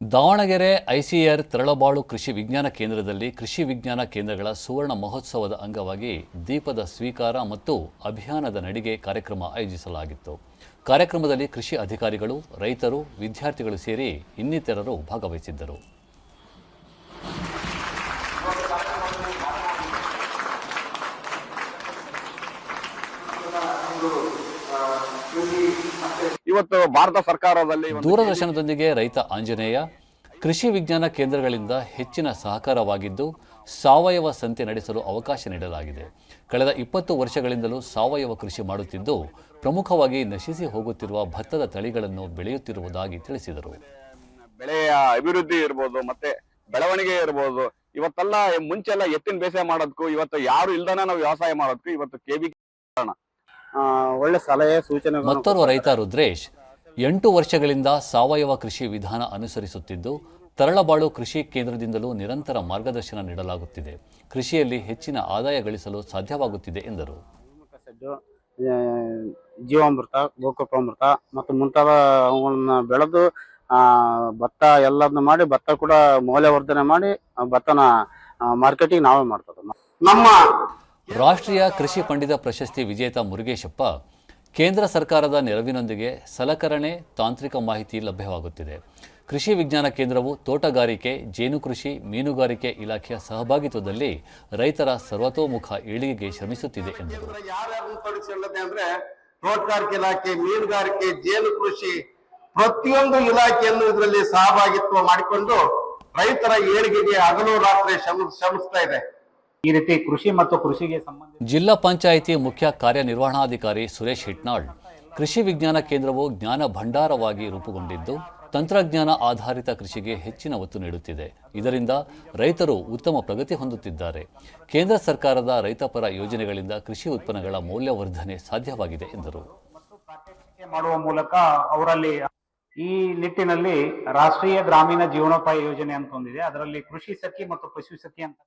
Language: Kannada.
ದಾವಣಗೆರೆ ಐಸಿಆರ್ ತರಳಬಾಳು ಕೃಷಿ ವಿಜ್ಞಾನ ಕೇಂದ್ರದಲ್ಲಿ ಕೃಷಿ ವಿಜ್ಞಾನ ಕೇಂದ್ರಗಳ ಸುವರ್ಣ ಮಹೋತ್ಸವದ ಅಂಗವಾಗಿ ದೀಪದ ಸ್ವೀಕಾರ ಮತ್ತು ಅಭಿಯಾನದ ನಡಿಗೆ ಕಾರ್ಯಕ್ರಮ ಆಯೋಜಿಸಲಾಗಿತ್ತು. ಕಾರ್ಯಕ್ರಮದಲ್ಲಿ ಕೃಷಿ ಅಧಿಕಾರಿಗಳು, ರೈತರು, ವಿದ್ಯಾರ್ಥಿಗಳು ಸೇರಿ ಇನ್ನಿತರರು ಭಾಗವಹಿಸಿದ್ದರು. ಇವತ್ತು ಭಾರತ ಸರ್ಕಾರದಲ್ಲಿ ದೂರದರ್ಶನದೊಂದಿಗೆ ರೈತ ಆಂಜನೇಯ ಕೃಷಿ ವಿಜ್ಞಾನ ಕೇಂದ್ರಗಳಿಂದ ಹೆಚ್ಚಿನ ಸಹಕಾರವಾಗಿದ್ದು ಸಾವಯವ ಸಂತೆ ನಡೆಸಲು ಅವಕಾಶ ನೀಡಲಾಗಿದೆ. ಕಳೆದ ಇಪ್ಪತ್ತು ವರ್ಷಗಳಿಂದಲೂ ಸಾವಯವ ಕೃಷಿ ಮಾಡುತ್ತಿದ್ದು ಪ್ರಮುಖವಾಗಿ ನಶಿಸಿ ಹೋಗುತ್ತಿರುವ ಭತ್ತದ ತಳಿಗಳನ್ನು ಬೆಳೆಯುತ್ತಿರುವುದಾಗಿ ತಿಳಿಸಿದರು. ಬೆಳೆಯ ಅಭಿವೃದ್ಧಿ ಇರ್ಬೋದು ಮತ್ತೆ ಬೆಳವಣಿಗೆ ಇರ್ಬೋದು ಇವತ್ತೆಲ್ಲ ಮುಂಚೆಲ್ಲ ಎತ್ತಿನ ಬೇಸಾಯ ಮಾಡೋದಕ್ಕೂ ಇವತ್ತು ಯಾರು ಇಲ್ದಾನ ನಾವು ವ್ಯವಸಾಯ ಮಾಡೋದಕ್ಕೂ ಇವತ್ತು ಕೆಬಿ ಆ, ಒಳ್ಳೆ ಸಲಹೆ ಸೂಚನೆ ಮತ್ತೋರ್ವ ರೈತ ರುದ್ರೇಶ್ ಎಂಟು ವರ್ಷಗಳಿಂದ ಸಾವಯವ ಕೃಷಿ ವಿಧಾನ ಅನುಸರಿಸುತ್ತಿದ್ದು ತರಳಬಾಳು ಕೃಷಿ ಕೇಂದ್ರದಿಂದಲೂ ನಿರಂತರ ಮಾರ್ಗದರ್ಶನ ನೀಡಲಾಗುತ್ತಿದೆ. ಕೃಷಿಯಲ್ಲಿ ಹೆಚ್ಚಿನ ಆದಾಯ ಗಳಿಸಲು ಸಾಧ್ಯವಾಗುತ್ತಿದೆ ಎಂದರು. ಜೀವಾಮೃತ ಗೋಕೃಪಾಮೃತ ಮತ್ತು ಮುಂತಾದ ಅವುಗಳನ್ನ ಬೆಳೆದು ಭತ್ತ ಎಲ್ಲದನ್ನ ಮಾಡಿ ಭತ್ತ ಕೂಡ ಮೌಲ್ಯವರ್ಧನೆ ಮಾಡಿ ಭತ್ತನ ಮಾರ್ಕೆಟಿಂಗ್ ನಾವೇ ಮಾಡ್ತದೆ ನಮ್ಮ ರಾಷ್ಟ್ರೀಯ ಕೃಷಿ ಪಂಡಿತ ಪ್ರಶಸ್ತಿ ವಿಜೇತ ಮುರುಗೇಶಪ್ಪ, ಕೇಂದ್ರ ಸರ್ಕಾರದ ನೆರವಿನೊಂದಿಗೆ ಸಲಕರಣೆ ತಾಂತ್ರಿಕ ಮಾಹಿತಿ ಲಭ್ಯವಾಗುತ್ತಿದೆ. ಕೃಷಿ ವಿಜ್ಞಾನ ಕೇಂದ್ರವು ತೋಟಗಾರಿಕೆ, ಜೇನು ಕೃಷಿ, ಮೀನುಗಾರಿಕೆ ಇಲಾಖೆಯ ಸಹಭಾಗಿತ್ವದಲ್ಲಿ ರೈತರ ಸರ್ವತೋಮುಖ ಏಳಿಗೆಗೆ ಶ್ರಮಿಸುತ್ತಿದೆ ಎಂದರು. ಅಂದ್ರೆ ತೋಟಗಾರಿಕೆ ಇಲಾಖೆ, ಮೀನುಗಾರಿಕೆ, ಜೇನು ಕೃಷಿ ಪ್ರತಿಯೊಂದು ಇಲಾಖೆಯನ್ನು ಇದರಲ್ಲಿ ಸಹಭಾಗಿತ್ವ ಮಾಡಿಕೊಂಡು ರೈತರ ಏಳಿಗೆಗೆ ಹಗಲು ರಾತ್ರಿ ಶ್ರಮ, ಶ್ರಮಿಸ್ತಾ ಇದೆ. ಈ ರೀತಿ ಕೃಷಿ ಮತ್ತು ಕೃಷಿಗೆ ಸಂಬಂಧ ಜಿಲ್ಲಾ ಪಂಚಾಯಿತಿ ಮುಖ್ಯ ಕಾರ್ಯನಿರ್ವಹಣಾಧಿಕಾರಿ ಸುರೇಶ್ ಹಿಟ್ನಾಳ್ ಕೃಷಿ ವಿಜ್ಞಾನ ಕೇಂದ್ರವು ಜ್ಞಾನ ಭಂಡಾರವಾಗಿ ರೂಪುಗೊಂಡಿದ್ದು ತಂತ್ರಜ್ಞಾನ ಆಧಾರಿತ ಕೃಷಿಗೆ ಹೆಚ್ಚಿನ ಒತ್ತು ನೀಡುತ್ತಿದೆ. ಇದರಿಂದ ರೈತರು ಉತ್ತಮ ಪ್ರಗತಿ ಹೊಂದುತ್ತಿದ್ದಾರೆ. ಕೇಂದ್ರ ಸರ್ಕಾರದ ರೈತಪರ ಯೋಜನೆಗಳಿಂದ ಕೃಷಿ ಉತ್ಪನ್ನಗಳ ಮೌಲ್ಯವರ್ಧನೆ ಸಾಧ್ಯವಾಗಿದೆ ಎಂದರು. ಮಾಡುವ ಮೂಲಕ ಅವರಲ್ಲಿ ಈ ನಿಟ್ಟಿನಲ್ಲಿ ರಾಷ್ಟ್ರೀಯ ಗ್ರಾಮೀಣ ಜೀವನೋಪಾಯ ಯೋಜನೆ ಅಂತ ಒಂದಿದೆ. ಅದರಲ್ಲಿ ಕೃಷಿ ಸಖಿ ಮತ್ತು ಪಶು ಸಖಿ ಅಂತ